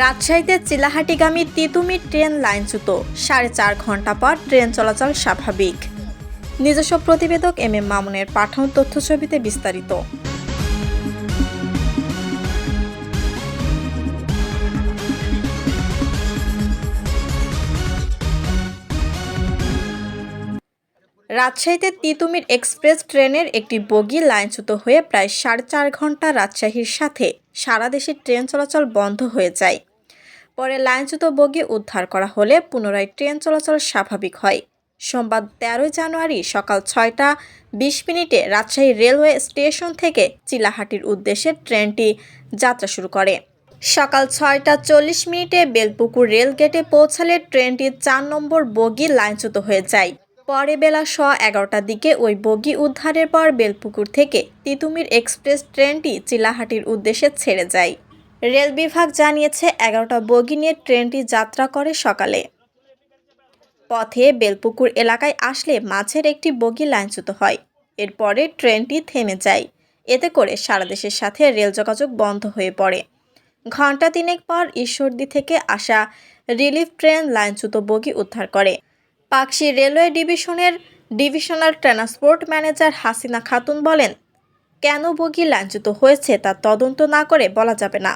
রাজশাহীতে চিলাহাটিগামী তিতুমি ট্রেন লাইনচ্যুত। সাড়ে চার ঘণ্টা পর ট্রেন চলাচল স্বাভাবিক। নিজস্ব প্রতিবেদক এম এম মামুনের পাঠানো তথ্যছবিতে বিস্তারিত। রাজশাহীতে তিতুমির এক্সপ্রেস ট্রেনের একটি বগি লাইনচ্যুত হয়ে প্রায় সাড়ে চার ঘণ্টা রাজশাহীর সাথে সারা দেশে ট্রেন চলাচল বন্ধ হয়ে যায়। পরে লাইনচ্যুত বগি উদ্ধার করা হলে পুনরায় ট্রেন চলাচল স্বাভাবিক হয়। সোমবার তেরোই জানুয়ারি সকাল ছয়টা বিশ মিনিটে রাজশাহী রেলওয়ে স্টেশন থেকে চিলাহাটির উদ্দেশ্যে ট্রেনটি যাত্রা শুরু করে। সকাল ছয়টা চল্লিশ মিনিটে বেলপুকুর রেল গেটে পৌঁছালে ট্রেনটি চার নম্বর বগি লাইনচ্যুত হয়ে যায়। পরে বেলা স এগারোটার দিকে ওই বগি উদ্ধারের পর বেলপুকুর থেকে তিতুমির এক্সপ্রেস ট্রেনটি চিলাহাটির উদ্দেশ্যে ছেড়ে যায়। রেল বিভাগ জানিয়েছে, এগারোটা বগি নিয়ে ট্রেনটি যাত্রা করে সকালে। পথে বেলপুকুর এলাকায় আসলে মাঝের একটি বগি লাইনচ্যুত হয়। এরপরে ট্রেনটি থেমে যায়। এতে করে সারা দেশের সাথে রেল যোগাযোগ বন্ধ হয়ে পড়ে। ঘণ্টা তিনেক পর ঈশ্বরদী থেকে আসা রিলিফ ট্রেন লাইনচ্যুত বগি উদ্ধার করে। পাকশি রেলওয়ে ডিভিশনের divisional transport manager Hasina Khatun বলেন, কেন বগি লাইনচ্যুত হয়েছে তা তদন্ত না করে বলা যাবে না।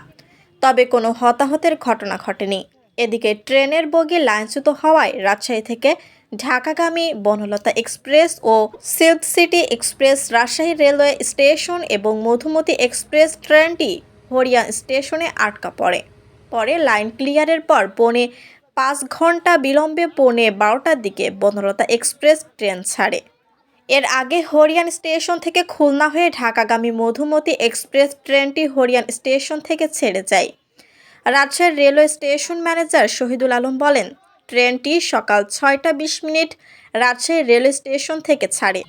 তবে কোনো হতাহতের ঘটনা ঘটেনি। এদিকে ট্রেনের বগি লাইনচ্যুত হওয়ায় রাজশাহী থেকে ঢাকাগামী বনলতা এক্সপ্রেস ও silk city express Rajshahi railway station এবং মধুমতি এক্সপ্রেস ট্রেনটি হরিয়া স্টেশনে আটকা পড়ে। পরে লাইন ক্লিয়ারের পর পৌনে পাঁচ ঘণ্টা বিলম্বে পৌনে বারোটার দিকে বনলতা এক্সপ্রেস ট্রেন ছাড়ে। এর আগে হরিয়ান স্টেশন থেকে খুলনা হয়ে ঢাকাগামী মধুমতি এক্সপ্রেস ট্রেনটি হরিয়ান স্টেশন থেকে ছেড়ে যায়। রাজশাহীর railway station manager Shahidul Alam বলেন, ট্রেনটি সকাল ছয়টা বিশ মিনিট রাজশাহী রেলওয়ে স্টেশন থেকে ছাড়ে।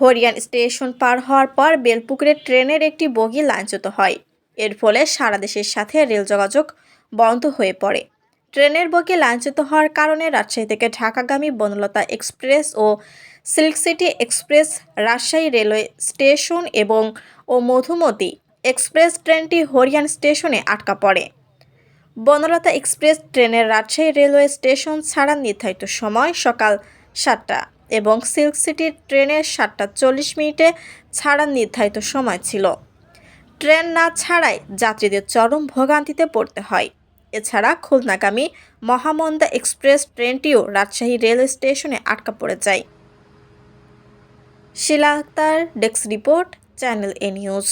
হরিয়ান স্টেশন পার হওয়ার পর বেলপুকুরে ট্রেনের একটি বগি লাইনচ্যুত হয়। এর ফলে সারা দেশের সাথে রেল যোগাযোগ বন্ধ হয়ে পড়ে। ট্রেনের বগি লাইনচ্যুত হওয়ার কারণে রাজশাহী থেকে ঢাকাগামী বনলতা এক্সপ্রেস ও silk city express, Rajshahi railway station এবং ও মধুমতি এক্সপ্রেস ট্রেনটি হরিয়ান স্টেশনে আটকা পড়ে। বনলতা এক্সপ্রেস ট্রেনের রাজশাহী রেলওয়ে স্টেশন ছাড়ার নির্ধারিত সময় সকাল সাতটা এবং সিল্ক সিটির ট্রেনের সাতটা চল্লিশ মিনিটে ছাড়ার নির্ধারিত সময় ছিল। ট্রেন না ছাড়াই যাত্রীদের চরম ভোগান্তিতে পড়তে হয়। এছাড়া খুলনাগামী মহামন্দা এক্সপ্রেস ট্রেনটিও রাজশাহী রেল স্টেশনে আটকা পড়ে যায়। Shila Akter desk report, channel A news.